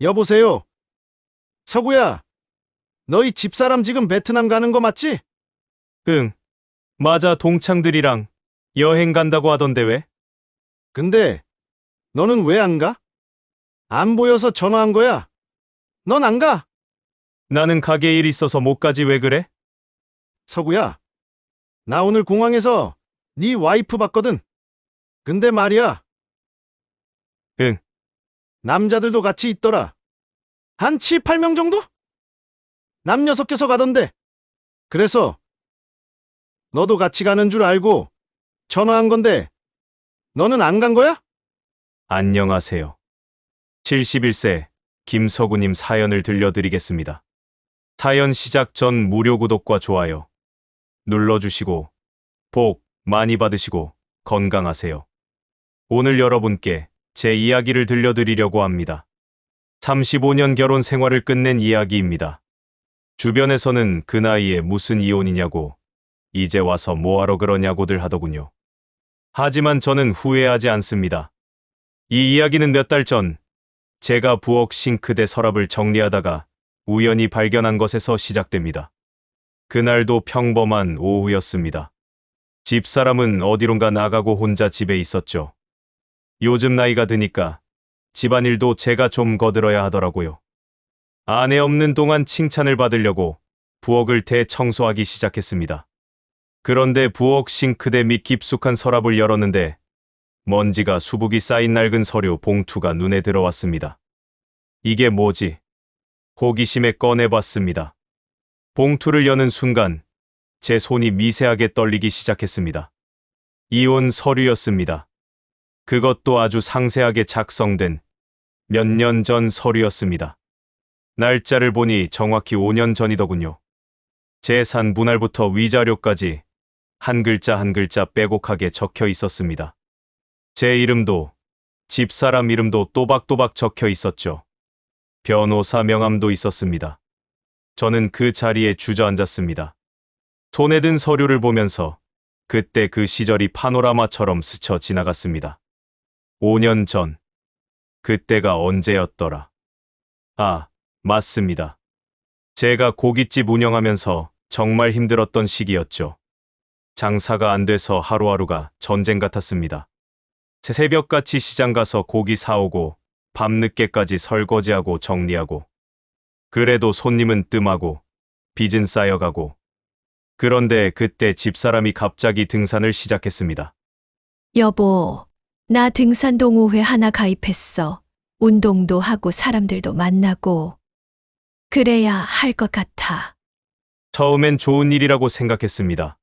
여보세요. 서구야. 너희 집사람 지금 베트남 가는 거 맞지? 응. 맞아, 동창들이랑 여행 간다고 하던데 왜? 근데 너는 왜 안 가? 안 보여서 전화한 거야. 넌 안 가? 나는 가게 일 있어서 못 가지 왜 그래? 서구야. 나 오늘 공항에서 네 와이프 봤거든. 근데 말이야. 응. 남자들도 같이 있더라. 한 7, 8명 정도? 남녀 섞여서 가던데. 그래서 너도 같이 가는 줄 알고 전화한 건데 너는 안 간 거야? 안녕하세요. 71세 김서구님 사연을 들려드리겠습니다. 사연 시작 전 무료 구독과 좋아요 눌러주시고 복 많이 받으시고 건강하세요. 오늘 여러분께 제 이야기를 들려드리려고 합니다. 35년 결혼 생활을 끝낸 이야기입니다. 주변에서는 그 나이에 무슨 이혼이냐고 이제 와서 뭐하러 그러냐고들 하더군요. 하지만 저는 후회하지 않습니다. 이 이야기는 몇 달 전 제가 부엌 싱크대 서랍을 정리하다가 우연히 발견한 것에서 시작됩니다. 그날도 평범한 오후였습니다. 집사람은 어디론가 나가고 혼자 집에 있었죠. 요즘 나이가 드니까 집안일도 제가 좀 거들어야 하더라고요. 아내 없는 동안 칭찬을 받으려고 부엌을 대청소하기 시작했습니다. 그런데 부엌 싱크대 밑 깊숙한 서랍을 열었는데 먼지가 수북이 쌓인 낡은 서류 봉투가 눈에 들어왔습니다. 이게 뭐지? 호기심에 꺼내봤습니다. 봉투를 여는 순간 제 손이 미세하게 떨리기 시작했습니다. 이혼 서류였습니다. 그것도 아주 상세하게 작성된 몇 년 전 서류였습니다. 날짜를 보니 정확히 5년 전이더군요. 재산 분할부터 위자료까지 한 글자 한 글자 빼곡하게 적혀 있었습니다. 제 이름도 집사람 이름도 또박또박 적혀 있었죠. 변호사 명함도 있었습니다. 저는 그 자리에 주저앉았습니다. 손에 든 서류를 보면서 그때 그 시절이 파노라마처럼 스쳐 지나갔습니다. 5년 전. 그때가 언제였더라. 아, 맞습니다. 제가 고깃집 운영하면서 정말 힘들었던 시기였죠. 장사가 안 돼서 하루하루가 전쟁 같았습니다. 새벽같이 시장 가서 고기 사오고 밤늦게까지 설거지하고 정리하고 그래도 손님은 뜸하고 빚은 쌓여가고 그런데 그때 집사람이 갑자기 등산을 시작했습니다. 여보, 나 등산 동호회 하나 가입했어. 운동도 하고 사람들도 만나고. 그래야 할 것 같아. 처음엔 좋은 일이라고 생각했습니다.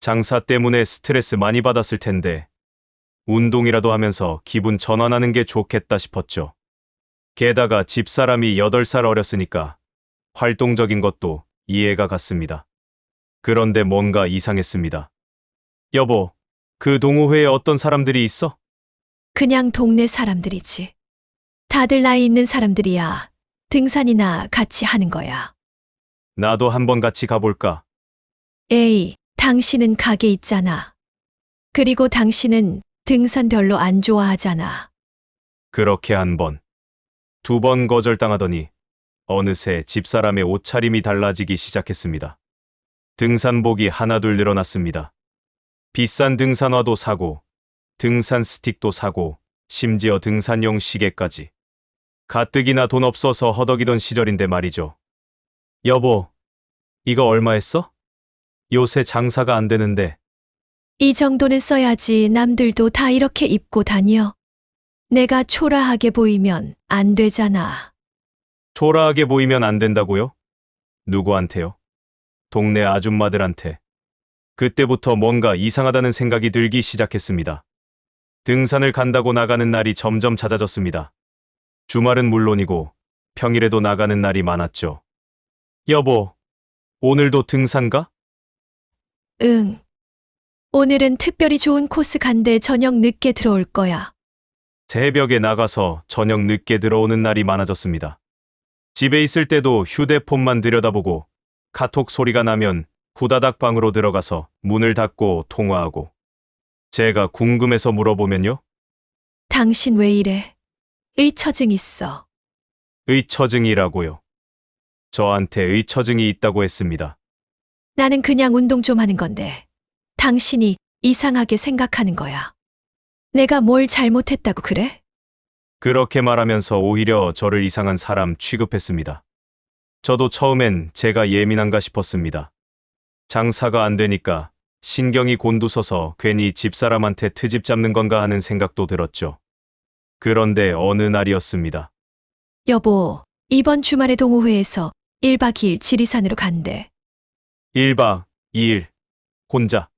장사 때문에 스트레스 많이 받았을 텐데 운동이라도 하면서 기분 전환하는 게 좋겠다 싶었죠. 게다가 집사람이 8살 어렸으니까 활동적인 것도 이해가 갔습니다. 그런데 뭔가 이상했습니다. 여보, 그 동호회에 어떤 사람들이 있어? 그냥 동네 사람들이지. 다들 나이 있는 사람들이야. 등산이나 같이 하는 거야. 나도 한번 같이 가볼까? 에이, 당신은 가게 있잖아. 그리고 당신은 등산 별로 안 좋아하잖아. 그렇게 한 번. 두 번 거절당하더니 어느새 집사람의 옷차림이 달라지기 시작했습니다. 등산복이 하나둘 늘어났습니다. 비싼 등산화도 사고, 등산 스틱도 사고, 심지어 등산용 시계까지. 가뜩이나 돈 없어서 허덕이던 시절인데 말이죠. 여보, 이거 얼마 했어? 요새 장사가 안 되는데 이 정도는 써야지 남들도 다 이렇게 입고 다녀. 내가 초라하게 보이면 안 되잖아. 초라하게 보이면 안 된다고요? 누구한테요? 동네 아줌마들한테. 그때부터 뭔가 이상하다는 생각이 들기 시작했습니다. 등산을 간다고 나가는 날이 점점 잦아졌습니다. 주말은 물론이고 평일에도 나가는 날이 많았죠. 여보, 오늘도 등산 가? 응. 오늘은 특별히 좋은 코스 간대 저녁 늦게 들어올 거야. 새벽에 나가서 저녁 늦게 들어오는 날이 많아졌습니다. 집에 있을 때도 휴대폰만 들여다보고 카톡 소리가 나면 후다닥 방으로 들어가서 문을 닫고 통화하고 제가 궁금해서 물어보면요. 당신 왜 이래? 의처증 있어. 의처증이라고요. 저한테 의처증이 있다고 했습니다. 나는 그냥 운동 좀 하는 건데, 당신이 이상하게 생각하는 거야. 내가 뭘 잘못했다고 그래? 그렇게 말하면서 오히려 저를 이상한 사람 취급했습니다. 저도 처음엔 제가 예민한가 싶었습니다. 장사가 안 되니까 신경이 곤두서서 괜히 집사람한테 트집 잡는 건가 하는 생각도 들었죠. 그런데 어느 날이었습니다. 여보, 이번 주말에 동호회에서 1박 2일 지리산으로 간대. 1박 2일 혼자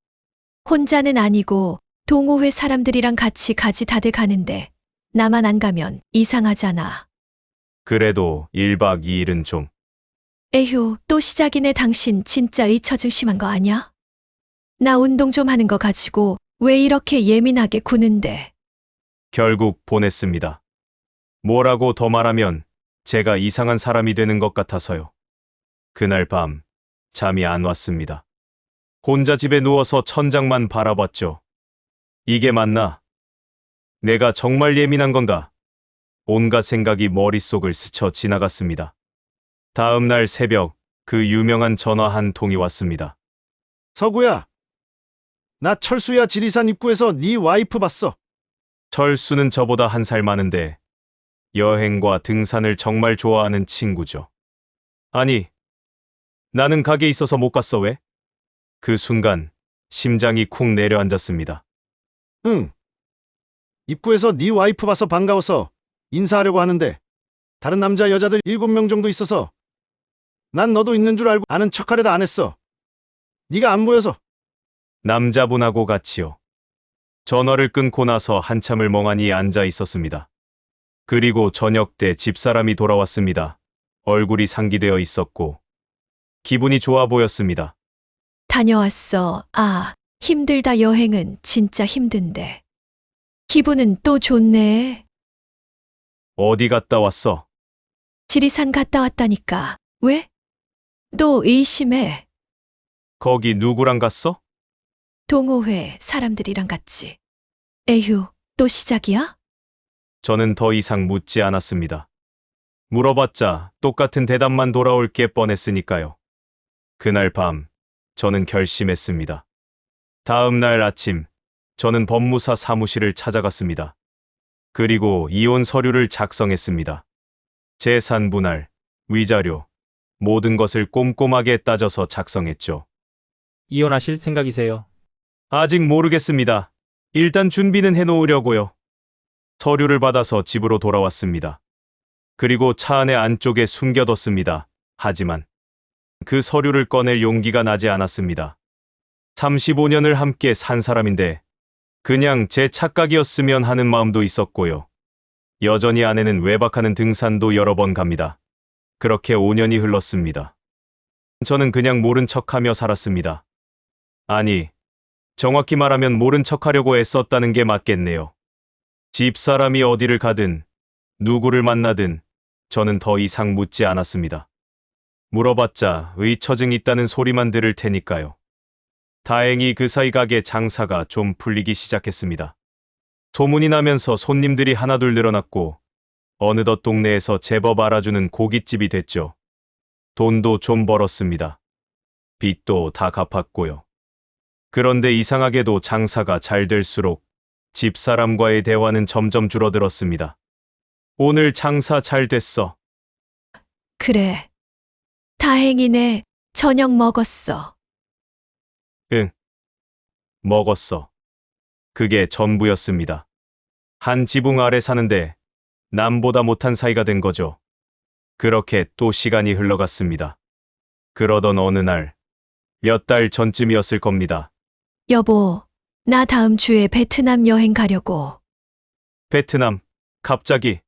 혼자는 아니고 동호회 사람들이랑 같이 가지 다들 가는데 나만 안 가면 이상하잖아. 그래도 1박 2일은 좀 에휴, 또 시작이네 당신 진짜 의처증 심한 거 아냐? 나 운동 좀 하는 거 가지고 왜 이렇게 예민하게 구는데? 결국 보냈습니다. 뭐라고 더 말하면 제가 이상한 사람이 되는 것 같아서요. 그날 밤 잠이 안 왔습니다. 혼자 집에 누워서 천장만 바라봤죠. 이게 맞나? 내가 정말 예민한 건가? 온갖 생각이 머릿속을 스쳐 지나갔습니다. 다음 날 새벽 그 유명한 전화 한 통이 왔습니다. 서구야. 나 철수야 지리산 입구에서 네 와이프 봤어. 철수는 저보다 한 살 많은데 여행과 등산을 정말 좋아하는 친구죠. 아니, 나는 가게 있어서 못 갔어 왜? 그 순간 심장이 쿵 내려앉았습니다. 응. 입구에서 네 와이프 봐서 반가워서 인사하려고 하는데 다른 남자 여자들 일곱 명 정도 있어서 난 너도 있는 줄 알고 아는 척하려다 안 했어. 네가 안 보여서. 남자분하고 같이요. 전화를 끊고 나서 한참을 멍하니 앉아 있었습니다. 그리고 저녁 때 집사람이 돌아왔습니다. 얼굴이 상기되어 있었고 기분이 좋아 보였습니다. 다녀왔어. 아, 힘들다 여행은 진짜 힘든데. 기분은 또 좋네. 어디 갔다 왔어? 지리산 갔다 왔다니까. 왜? 또 의심해. 거기 누구랑 갔어? 동호회 사람들이랑 같이. 에휴, 또 시작이야? 저는 더 이상 묻지 않았습니다. 물어봤자 똑같은 대답만 돌아올 게 뻔했으니까요. 그날 밤, 저는 결심했습니다. 다음 날 아침, 저는 법무사 사무실을 찾아갔습니다. 그리고 이혼 서류를 작성했습니다. 재산 분할, 위자료, 모든 것을 꼼꼼하게 따져서 작성했죠. 이혼하실 생각이세요? 아직 모르겠습니다. 일단 준비는 해놓으려고요. 서류를 받아서 집으로 돌아왔습니다. 그리고 차 안에 안쪽에 숨겨뒀습니다. 하지만 그 서류를 꺼낼 용기가 나지 않았습니다. 35년을 함께 산 사람인데 그냥 제 착각이었으면 하는 마음도 있었고요. 여전히 아내는 외박하는 등산도 여러 번 갑니다. 그렇게 5년이 흘렀습니다. 저는 그냥 모른 척하며 살았습니다. 아니, 정확히 말하면 모른 척하려고 애썼다는 게 맞겠네요. 집사람이 어디를 가든 누구를 만나든 저는 더 이상 묻지 않았습니다. 물어봤자 의처증 있다는 소리만 들을 테니까요. 다행히 그 사이 가게 장사가 좀 풀리기 시작했습니다. 소문이 나면서 손님들이 하나둘 늘어났고 어느덧 동네에서 제법 알아주는 고깃집이 됐죠. 돈도 좀 벌었습니다. 빚도 다 갚았고요. 그런데 이상하게도 장사가 잘 될수록 집사람과의 대화는 점점 줄어들었습니다. 오늘 장사 잘 됐어. 그래. 다행이네. 저녁 먹었어. 먹었어. 그게 전부였습니다. 한 지붕 아래 사는데 남보다 못한 사이가 된 거죠. 그렇게 또 시간이 흘러갔습니다. 그러던 어느 날, 몇 달 전쯤이었을 겁니다. 여보, 나 다음 주에 베트남 여행 가려고. 베트남, 갑자기,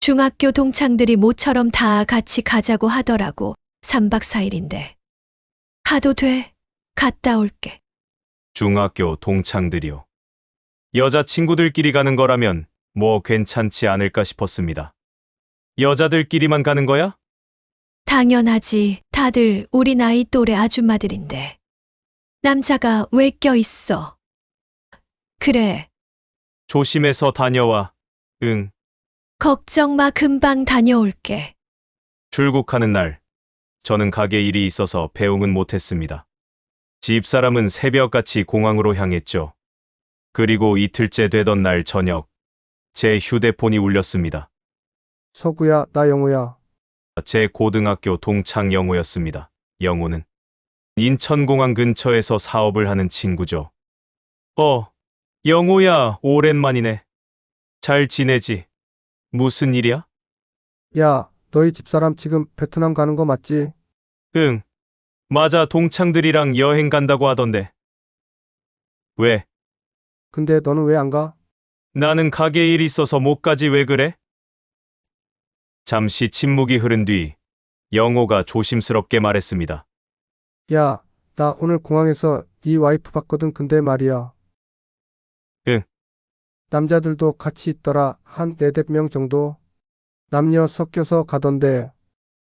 중학교 동창들이 모처럼 다 같이 가자고 하더라고. 3박 4일인데. 가도 돼. 갔다 올게. 중학교 동창들이요. 여자친구들끼리 가는 거라면 뭐 괜찮지 않을까 싶었습니다. 여자들끼리만 가는 거야? 당연하지. 다들 우리 나이 또래 아줌마들인데. 남자가 왜 껴있어? 그래. 조심해서 다녀와. 응. 걱정 마, 금방 다녀올게. 출국하는 날, 저는 가게 일이 있어서 배웅은 못했습니다. 집사람은 새벽같이 공항으로 향했죠. 그리고 이틀째 되던 날 저녁, 제 휴대폰이 울렸습니다. 서구야, 나 영호야. 제 고등학교 동창 영호였습니다. 영호는 인천공항 근처에서 사업을 하는 친구죠. 어, 영호야, 오랜만이네. 잘 지내지? 무슨 일이야? 야, 너희 집사람 지금 베트남 가는 거 맞지? 응. 맞아, 동창들이랑 여행 간다고 하던데. 왜? 근데 너는 왜 안 가? 나는 가게 일 있어서 못 가지 왜 그래? 잠시 침묵이 흐른 뒤 영호가 조심스럽게 말했습니다. 야, 나 오늘 공항에서 네 와이프 봤거든. 근데 말이야. 응. 남자들도 같이 있더라. 한 네댓 명 정도. 남녀 섞여서 가던데.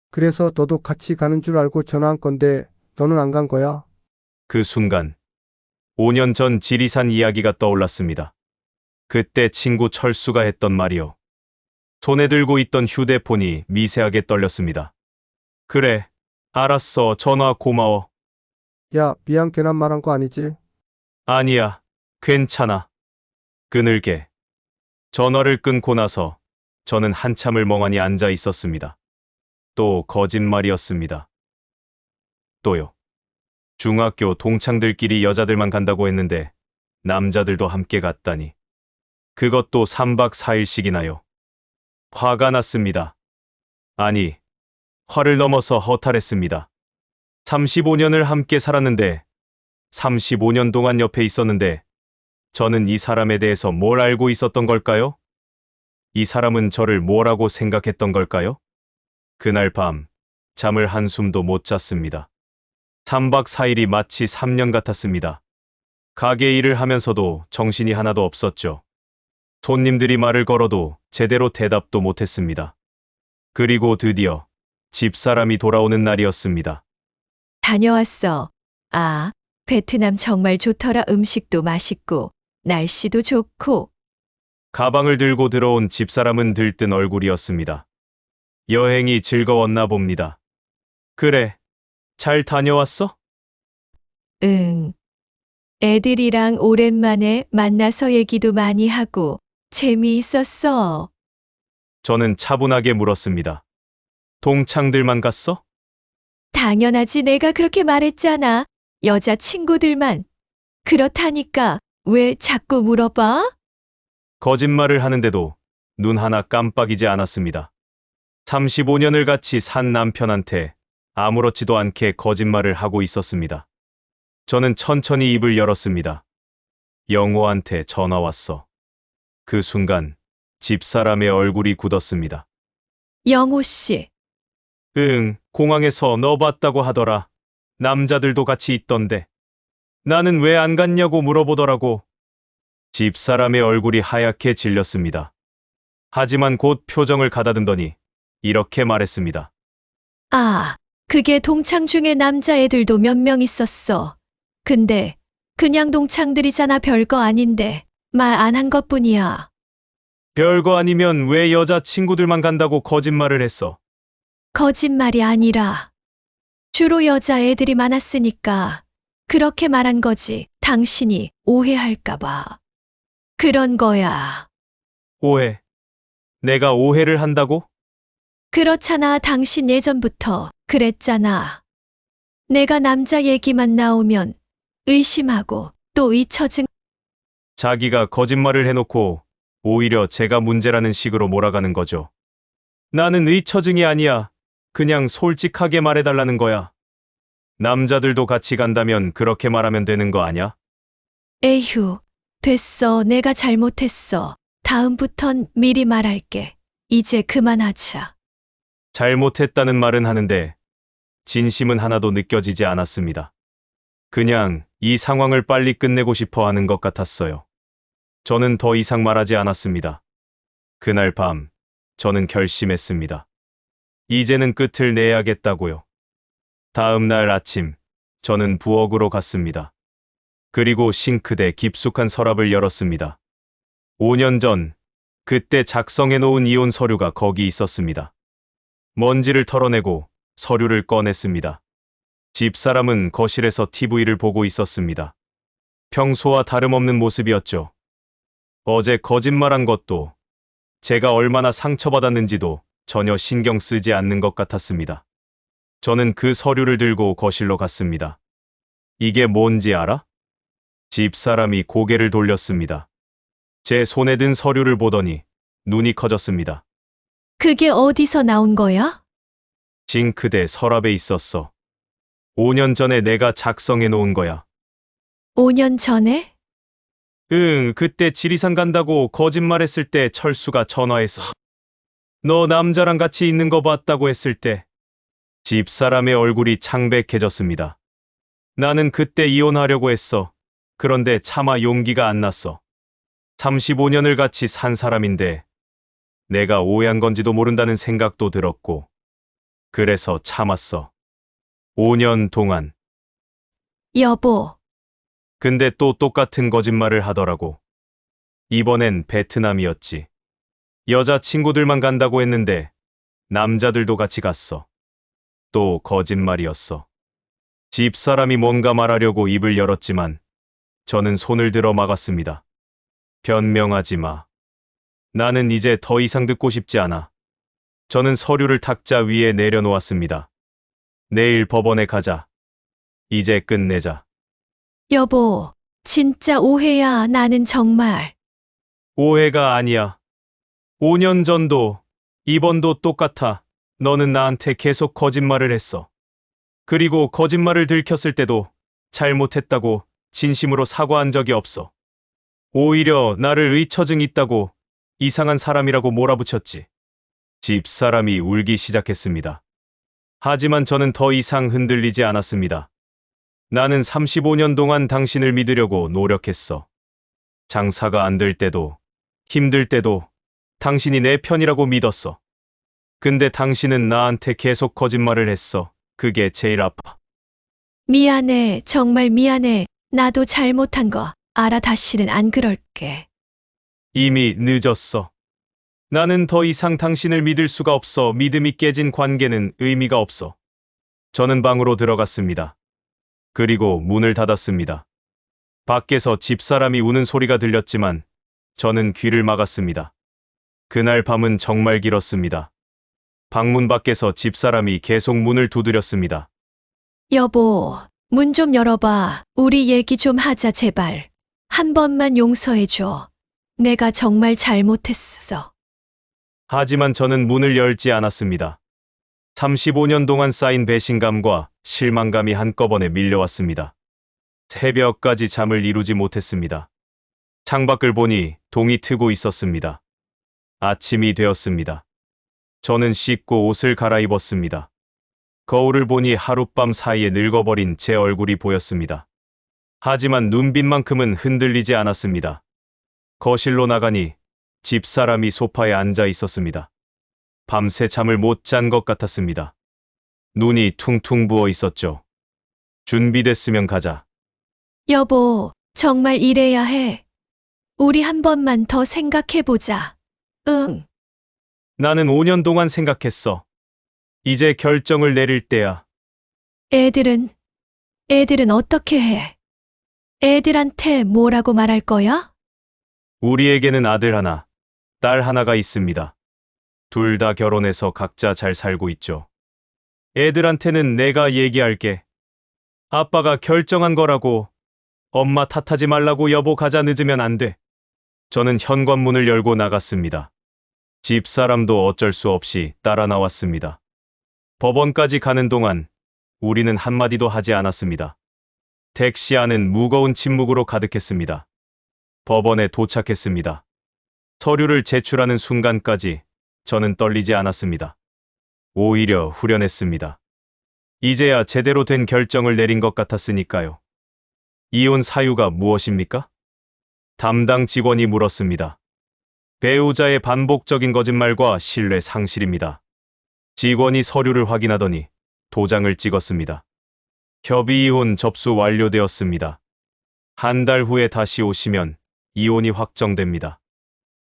그래서 너도 같이 가는 줄 알고 전화한 건데 너는 안 간 거야? 그 순간 5년 전 지리산 이야기가 떠올랐습니다. 그때 친구 철수가 했던 말이요. 손에 들고 있던 휴대폰이 미세하게 떨렸습니다. 그래, 알았어. 전화 고마워. 야, 미안 괜한 말 한 거 아니지? 아니야, 괜찮아. 그늘게. 전화를 끊고 나서 저는 한참을 멍하니 앉아 있었습니다. 또 거짓말이었습니다. 또요. 중학교 동창들끼리 여자들만 간다고 했는데 남자들도 함께 갔다니. 그것도 3박 4일씩이나요. 화가 났습니다. 아니, 화를 넘어서 허탈했습니다. 35년을 함께 살았는데 35년 동안 옆에 있었는데 저는 이 사람에 대해서 뭘 알고 있었던 걸까요? 이 사람은 저를 뭐라고 생각했던 걸까요? 그날 밤 잠을 한숨도 못 잤습니다. 3박 4일이 마치 3년 같았습니다. 가게 일을 하면서도 정신이 하나도 없었죠. 손님들이 말을 걸어도 제대로 대답도 못했습니다. 그리고 드디어 집사람이 돌아오는 날이었습니다. 다녀왔어. 아, 베트남 정말 좋더라. 음식도 맛있고, 날씨도 좋고. 가방을 들고 들어온 집사람은 들뜬 얼굴이었습니다. 여행이 즐거웠나 봅니다. 그래, 잘 다녀왔어? 응. 애들이랑 오랜만에 만나서 얘기도 많이 하고, 재미있었어. 저는 차분하게 물었습니다. 동창들만 갔어? 당연하지 내가 그렇게 말했잖아. 여자 친구들만. 그렇다니까 왜 자꾸 물어봐? 거짓말을 하는데도 눈 하나 깜빡이지 않았습니다. 35년을 같이 산 남편한테 아무렇지도 않게 거짓말을 하고 있었습니다. 저는 천천히 입을 열었습니다. 영호한테 전화 왔어. 그 순간 집사람의 얼굴이 굳었습니다. 영호 씨, 응, 공항에서 너 봤다고 하더라. 남자들도 같이 있던데. 나는 왜 안 갔냐고 물어보더라고. 집사람의 얼굴이 하얗게 질렸습니다. 하지만 곧 표정을 가다듬더니 이렇게 말했습니다. 아, 그게 동창 중에 남자애들도 몇 명 있었어. 근데 그냥 동창들이잖아 별거 아닌데 말 안 한 것뿐이야. 별거 아니면 왜 여자 친구들만 간다고 거짓말을 했어? 거짓말이 아니라 주로 여자애들이 많았으니까 그렇게 말한 거지. 당신이 오해할까봐. 그런 거야. 오해. 내가 오해를 한다고? 그렇잖아. 당신 예전부터 그랬잖아. 내가 남자 얘기만 나오면 의심하고 또 잊혀진 자기가 거짓말을 해놓고 오히려 제가 문제라는 식으로 몰아가는 거죠. 나는 의처증이 아니야. 그냥 솔직하게 말해달라는 거야. 남자들도 같이 간다면 그렇게 말하면 되는 거 아냐? 에휴, 됐어. 내가 잘못했어. 다음부턴 미리 말할게. 이제 그만하자. 잘못했다는 말은 하는데 진심은 하나도 느껴지지 않았습니다. 그냥 이 상황을 빨리 끝내고 싶어 하는 것 같았어요. 저는 더 이상 말하지 않았습니다. 그날 밤 저는 결심했습니다. 이제는 끝을 내야겠다고요. 다음 날 아침 저는 부엌으로 갔습니다. 그리고 싱크대 깊숙한 서랍을 열었습니다. 5년 전 그때 작성해 놓은 이혼 서류가 거기 있었습니다. 먼지를 털어내고 서류를 꺼냈습니다. 집사람은 거실에서 TV를 보고 있었습니다. 평소와 다름없는 모습이었죠. 어제 거짓말한 것도 제가 얼마나 상처받았는지도 전혀 신경 쓰지 않는 것 같았습니다. 저는 그 서류를 들고 거실로 갔습니다. 이게 뭔지 알아? 집사람이 고개를 돌렸습니다. 제 손에 든 서류를 보더니 눈이 커졌습니다. 그게 어디서 나온 거야? 징크대 서랍에 있었어. 5년 전에 내가 작성해 놓은 거야. 5년 전에? 응, 그때 지리산 간다고 거짓말했을 때 철수가 전화해서 너 남자랑 같이 있는 거 봤다고 했을 때 집사람의 얼굴이 창백해졌습니다. 나는 그때 이혼하려고 했어. 그런데 차마 용기가 안 났어. 35년을 같이 산 사람인데 내가 오해한 건지도 모른다는 생각도 들었고 그래서 참았어. 5년 동안. 여보, 근데 또 똑같은 거짓말을 하더라고. 이번엔 베트남이었지. 여자 친구들만 간다고 했는데 남자들도 같이 갔어. 또 거짓말이었어. 집사람이 뭔가 말하려고 입을 열었지만 저는 손을 들어 막았습니다. 변명하지 마. 나는 이제 더 이상 듣고 싶지 않아. 저는 서류를 탁자 위에 내려놓았습니다. 내일 법원에 가자. 이제 끝내자. 여보, 진짜 오해야. 나는 정말. 오해가 아니야. 5년 전도, 이번도 똑같아. 너는 나한테 계속 거짓말을 했어. 그리고 거짓말을 들켰을 때도 잘못했다고 진심으로 사과한 적이 없어. 오히려 나를 의처증 있다고 이상한 사람이라고 몰아붙였지. 집사람이 울기 시작했습니다. 하지만 저는 더 이상 흔들리지 않았습니다. 나는 35년 동안 당신을 믿으려고 노력했어. 장사가 안 될 때도, 힘들 때도 당신이 내 편이라고 믿었어. 근데 당신은 나한테 계속 거짓말을 했어. 그게 제일 아파. 미안해. 정말 미안해. 나도 잘못한 거 알아. 다시는 안 그럴게. 이미 늦었어. 나는 더 이상 당신을 믿을 수가 없어. 믿음이 깨진 관계는 의미가 없어. 저는 방으로 들어갔습니다. 그리고 문을 닫았습니다. 밖에서 집사람이 우는 소리가 들렸지만 저는 귀를 막았습니다. 그날 밤은 정말 길었습니다. 방문 밖에서 집사람이 계속 문을 두드렸습니다. 여보, 문 좀 열어봐. 우리 얘기 좀 하자, 제발. 한 번만 용서해줘. 내가 정말 잘못했어. 하지만 저는 문을 열지 않았습니다. 35년 동안 쌓인 배신감과 실망감이 한꺼번에 밀려왔습니다. 새벽까지 잠을 이루지 못했습니다. 창밖을 보니 동이 트고 있었습니다. 아침이 되었습니다. 저는 씻고 옷을 갈아입었습니다. 거울을 보니 하룻밤 사이에 늙어버린 제 얼굴이 보였습니다. 하지만 눈빛만큼은 흔들리지 않았습니다. 거실로 나가니 집사람이 소파에 앉아 있었습니다. 밤새 잠을 못 잔 것 같았습니다. 눈이 퉁퉁 부어 있었죠. 준비됐으면 가자. 여보, 정말 이래야 해. 우리 한 번만 더 생각해보자. 응. 나는 5년 동안 생각했어. 이제 결정을 내릴 때야. 애들은, 애들은 어떻게 해? 애들한테 뭐라고 말할 거야? 우리에게는 아들 하나, 딸 하나가 있습니다. 둘 다 결혼해서 각자 잘 살고 있죠. 애들한테는 내가 얘기할게. 아빠가 결정한 거라고. 엄마 탓하지 말라고 여보 가자 늦으면 안 돼. 저는 현관문을 열고 나갔습니다. 집사람도 어쩔 수 없이 따라 나왔습니다. 법원까지 가는 동안 우리는 한마디도 하지 않았습니다. 택시 안은 무거운 침묵으로 가득했습니다. 법원에 도착했습니다. 서류를 제출하는 순간까지 저는 떨리지 않았습니다. 오히려 후련했습니다. 이제야 제대로 된 결정을 내린 것 같았으니까요. 이혼 사유가 무엇입니까? 담당 직원이 물었습니다. 배우자의 반복적인 거짓말과 신뢰 상실입니다. 직원이 서류를 확인하더니 도장을 찍었습니다. 협의 이혼 접수 완료되었습니다. 한 달 후에 다시 오시면 이혼이 확정됩니다.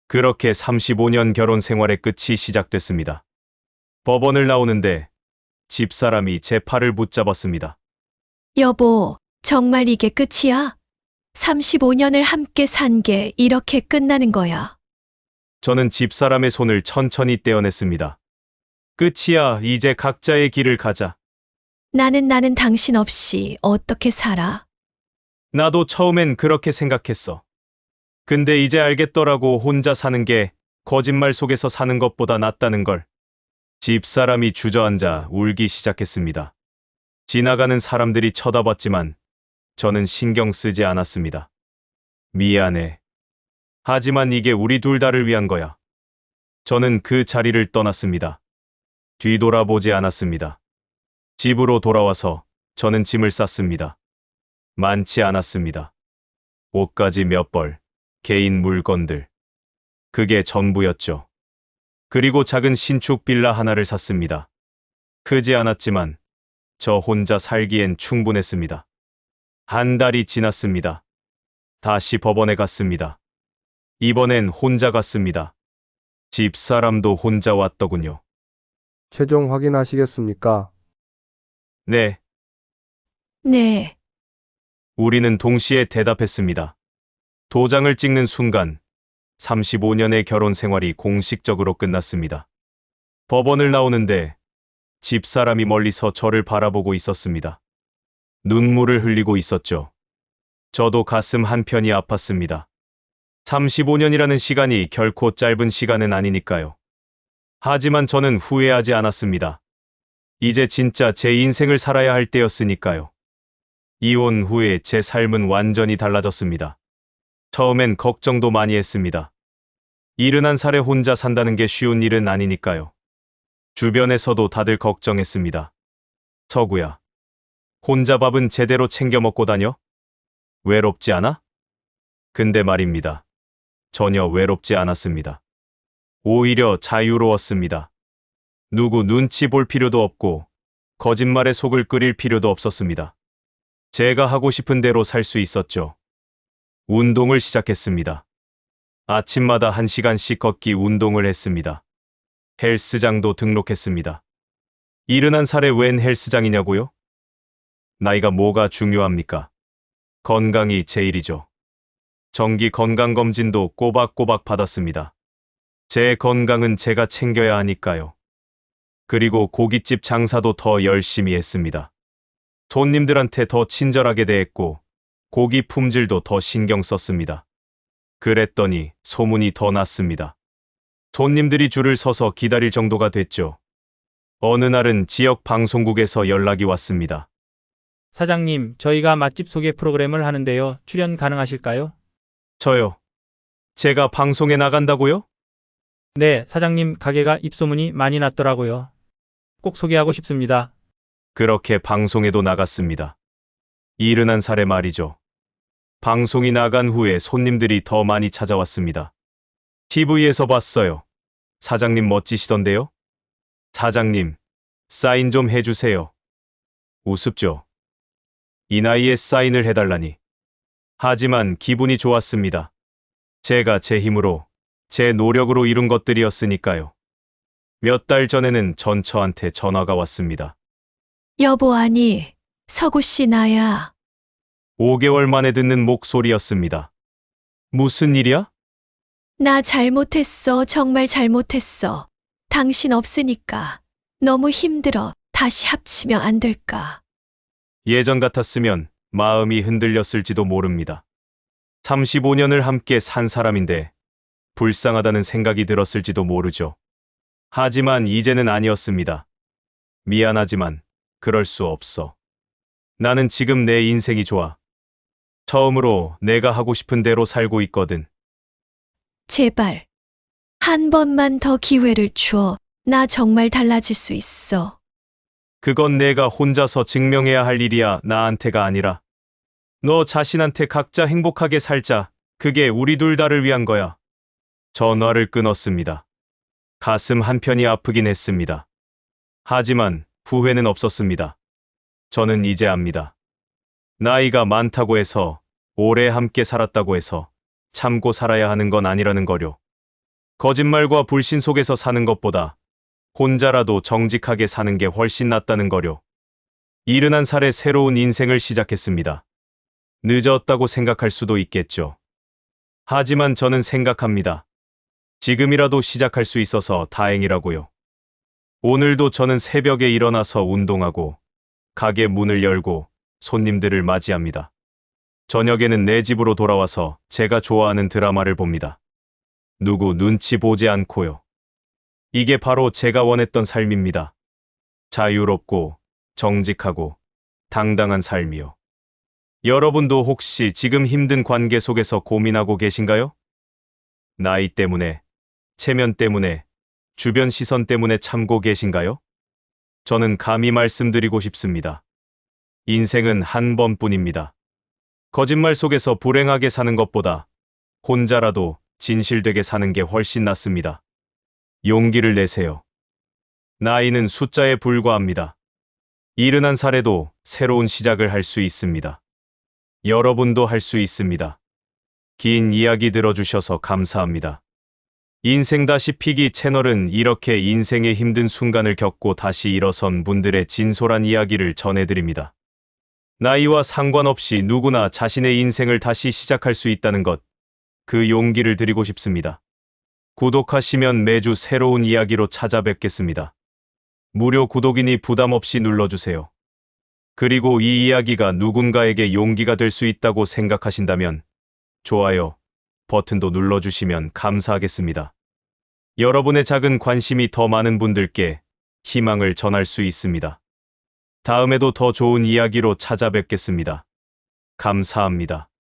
그렇게 35년 결혼 생활의 끝이 시작됐습니다. 법원을 나오는데 집사람이 제 팔을 붙잡았습니다. 여보, 정말 이게 끝이야? 35년을 함께 산 게 이렇게 끝나는 거야. 저는 집사람의 손을 천천히 떼어냈습니다. 끝이야, 이제 각자의 길을 가자. 나는 나는 당신 없이 어떻게 살아? 나도 처음엔 그렇게 생각했어. 근데 이제 알겠더라고 혼자 사는 게 거짓말 속에서 사는 것보다 낫다는 걸. 집사람이 주저앉아 울기 시작했습니다. 지나가는 사람들이 쳐다봤지만 저는 신경 쓰지 않았습니다. 미안해. 하지만 이게 우리 둘 다를 위한 거야. 저는 그 자리를 떠났습니다. 뒤돌아보지 않았습니다. 집으로 돌아와서 저는 짐을 쌌습니다. 많지 않았습니다. 옷까지 몇 벌, 개인 물건들. 그게 전부였죠. 그리고 작은 신축 빌라 하나를 샀습니다. 크지 않았지만 저 혼자 살기엔 충분했습니다. 한 달이 지났습니다. 다시 법원에 갔습니다. 이번엔 혼자 갔습니다. 집사람도 혼자 왔더군요. 최종 확인하시겠습니까? 네, 네, 우리는 동시에 대답했습니다. 도장을 찍는 순간 35년의 결혼 생활이 공식적으로 끝났습니다. 법원을 나오는데 집사람이 멀리서 저를 바라보고 있었습니다. 눈물을 흘리고 있었죠. 저도 가슴 한편이 아팠습니다. 35년이라는 시간이 결코 짧은 시간은 아니니까요. 하지만 저는 후회하지 않았습니다. 이제 진짜 제 인생을 살아야 할 때였으니까요. 이혼 후에 제 삶은 완전히 달라졌습니다. 처음엔 걱정도 많이 했습니다. 71살에 혼자 산다는 게 쉬운 일은 아니니까요. 주변에서도 다들 걱정했습니다. 서구야. 혼자 밥은 제대로 챙겨 먹고 다녀? 외롭지 않아? 근데 말입니다. 전혀 외롭지 않았습니다. 오히려 자유로웠습니다. 누구 눈치 볼 필요도 없고 거짓말에 속을 끓일 필요도 없었습니다. 제가 하고 싶은 대로 살 수 있었죠. 운동을 시작했습니다. 아침마다 1시간씩 걷기 운동을 했습니다. 헬스장도 등록했습니다. 71살에 웬 헬스장이냐고요? 나이가 뭐가 중요합니까? 건강이 제일이죠. 정기 건강검진도 꼬박꼬박 받았습니다. 제 건강은 제가 챙겨야 하니까요. 그리고 고깃집 장사도 더 열심히 했습니다. 손님들한테 더 친절하게 대했고, 고기 품질도 더 신경 썼습니다. 그랬더니 소문이 더 났습니다. 손님들이 줄을 서서 기다릴 정도가 됐죠. 어느 날은 지역 방송국에서 연락이 왔습니다. 사장님, 저희가 맛집 소개 프로그램을 하는데요. 출연 가능하실까요? 저요. 제가 방송에 나간다고요? 네, 사장님 가게가 입소문이 많이 났더라고요. 꼭 소개하고 싶습니다. 그렇게 방송에도 나갔습니다. 이른한 살의 말이죠. 방송이 나간 후에 손님들이 더 많이 찾아왔습니다. TV에서 봤어요. 사장님 멋지시던데요? 사장님, 사인 좀 해주세요. 우습죠? 이 나이에 사인을 해달라니. 하지만 기분이 좋았습니다. 제가 제 힘으로, 제 노력으로 이룬 것들이었으니까요. 몇 달 전에는 전처한테 전화가 왔습니다. 여보 아니, 서구 씨 나야. 5개월 만에 듣는 목소리였습니다. 무슨 일이야? 나 잘못했어. 정말 잘못했어. 당신 없으니까. 너무 힘들어. 다시 합치면 안 될까? 예전 같았으면 마음이 흔들렸을지도 모릅니다. 35년을 함께 산 사람인데 불쌍하다는 생각이 들었을지도 모르죠. 하지만 이제는 아니었습니다. 미안하지만 그럴 수 없어. 나는 지금 내 인생이 좋아. 처음으로 내가 하고 싶은 대로 살고 있거든. 제발. 한 번만 더 기회를 줘. 나 정말 달라질 수 있어. 그건 내가 혼자서 증명해야 할 일이야, 나한테가 아니라. 너 자신한테 각자 행복하게 살자. 그게 우리 둘 다를 위한 거야. 전화를 끊었습니다. 가슴 한편이 아프긴 했습니다. 하지만 후회는 없었습니다. 저는 이제 압니다. 나이가 많다고 해서 오래 함께 살았다고 해서 참고 살아야 하는 건 아니라는 거요. 거짓말과 불신 속에서 사는 것보다 혼자라도 정직하게 사는 게 훨씬 낫다는 거려. 71살에 새로운 인생을 시작했습니다. 늦었다고 생각할 수도 있겠죠. 하지만 저는 생각합니다. 지금이라도 시작할 수 있어서 다행이라고요. 오늘도 저는 새벽에 일어나서 운동하고 가게 문을 열고 손님들을 맞이합니다. 저녁에는 내 집으로 돌아와서 제가 좋아하는 드라마를 봅니다. 누구 눈치 보지 않고요. 이게 바로 제가 원했던 삶입니다. 자유롭고 정직하고 당당한 삶이요. 여러분도 혹시 지금 힘든 관계 속에서 고민하고 계신가요? 나이 때문에, 체면 때문에, 주변 시선 때문에 참고 계신가요? 저는 감히 말씀드리고 싶습니다. 인생은 한 번뿐입니다. 거짓말 속에서 불행하게 사는 것보다 혼자라도 진실되게 사는 게 훨씬 낫습니다. 용기를 내세요. 나이는 숫자에 불과합니다. 71살에도 새로운 시작을 할 수 있습니다. 여러분도 할 수 있습니다. 긴 이야기 들어주셔서 감사합니다. 인생 다시 피기 채널은 이렇게 인생의 힘든 순간을 겪고 다시 일어선 분들의 진솔한 이야기를 전해드립니다. 나이와 상관없이 누구나 자신의 인생을 다시 시작할 수 있다는 것, 그 용기를 드리고 싶습니다. 구독하시면 매주 새로운 이야기로 찾아뵙겠습니다. 무료 구독이니 부담 없이 눌러주세요. 그리고 이 이야기가 누군가에게 용기가 될 수 있다고 생각하신다면 좋아요 버튼도 눌러주시면 감사하겠습니다. 여러분의 작은 관심이 더 많은 분들께 희망을 전할 수 있습니다. 다음에도 더 좋은 이야기로 찾아뵙겠습니다. 감사합니다.